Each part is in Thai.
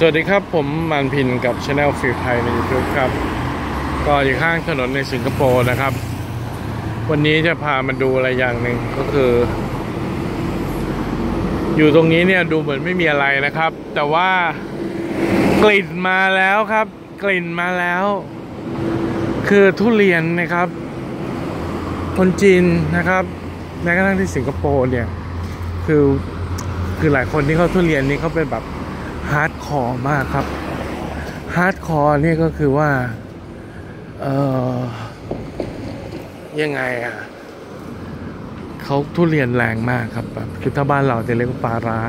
สวัสดีครับผมมันพินกับช anel ฟิลไทยใน YouTube ครับ ก็อยู่ข้างถนนในสิงคโปร์นะครับ วันนี้จะพามาดูอะไรอย่างหนึ่งก็คือ อยู่ตรงนี้เนี่ยดูเหมือนไม่มีอะไรนะครับ แต่ว่ากลิ่นมาแล้วครับ กลิ่นมาแล้ว คือทุเรียนนะครับ คนจีนนะครับแม้กระทั่งที่สิงคโปร์เนี่ย คือคือหลายคนที่เขาทุเรียนนี่เขาเป็นแบบ ฮาร์ดคอร์มากครับฮาร์ดคอร์นี่ก็คือว่า เออยังไงอะเขาทุเรียนแรงมากครับแบบคือถ้าบ้านเราจะเรียกว่าปลาร้า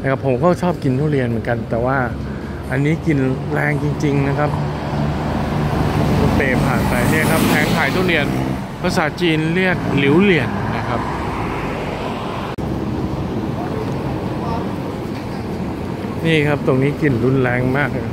นะครับผมก็ชอบกินทุเรียนเหมือนกัน แต่ว่าอันนี้กินแรงจริง ๆ นะครับรถเปย์ผ่านไปเนี่ยครับแผงขายทุเรียน ภาษาจีนเรียกหลิวเหลียนนะครับ นี่ครับตรงนี้กลิ่นรุนแรงมากเลย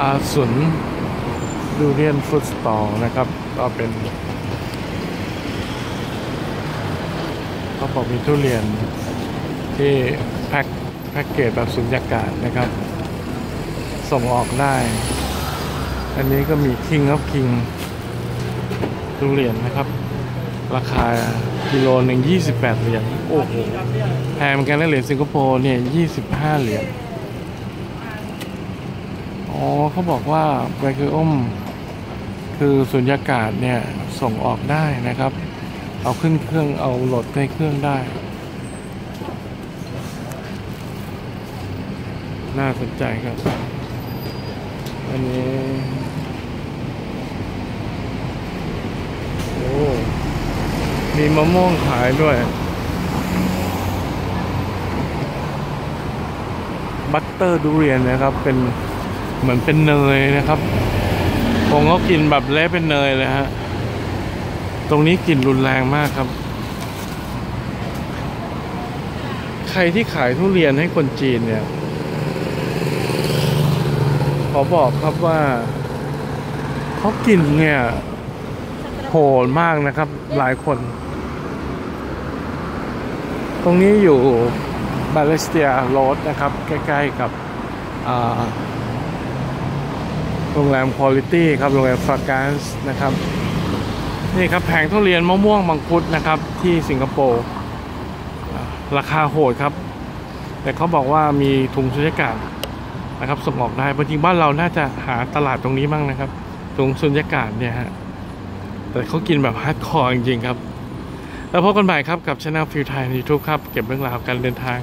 อา ดูเรียนฟุตสตอลนะครับ ก็เป็นเขาบอกมีทุเรียนที่แพ็คแพ็กเกจแบบสุญญากาศนะครับ ส่งออกได้ อันนี้ก็มี King of King ทุเรียนนะครับ ราคากิโลหนึ่ง28 เหรียญโอ้โหแพงเหมือนกันนะเหรียญสิงคโปร์เนี่ย 25 เหรียญอ๋อเขาบอกว่าไบคืออ้ม คือสุญญากาศเนี่ยส่งออกได้นะครับ เอาขึ้นเครื่องเอาโหลดในเครื่องได้ น่าสนใจครับ อันนี้ โอ้ มีมะม่วงขายด้วย บัตเตอร์ดูเรียนนะครับ เป็นเหมือนเป็นเนยนะครับ ผมก็กินแบบเละเป็นเนยเลยฮะ ตรงนี้กลิ่นรุนแรงมากครับ ใครที่ขายทุเรียนให้คนจีนเนี่ย ขอบอกครับว่าเขากินเนี่ยโหดมากนะครับ หลายคน ตรงนี้อยู่บาเลสเตียโรดนะครับ ใกล้ ๆ กับอ่า โรงแรมคุณ i t y ครับ โรงแรมฟรากานส์นะครับ นี่ครับแผงทุเรียนมะม่วงมังคุดนะครับ ที่สิงคโปร์ราคาโหดครับ แต่เขาบอกว่ามีถุงสุญญากาศนะครับส่งออกได้จริงๆบ้านเราน่าจะหาตลาดตรงนี้บ้างนะครับถุงสุญญากาศเนี่ยฮะแต่เขากินแบบฮาร์ดคอร์จริงๆครับ แล้วพบกันใหม่ครับกับช anel ฟิวไทยในยูทูบครับ เก็บเรื่องราวการเดินทาง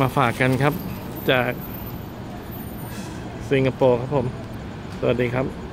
มาฝากกันครับ จากสิงคโปร์ครับผม สวัสดีครับ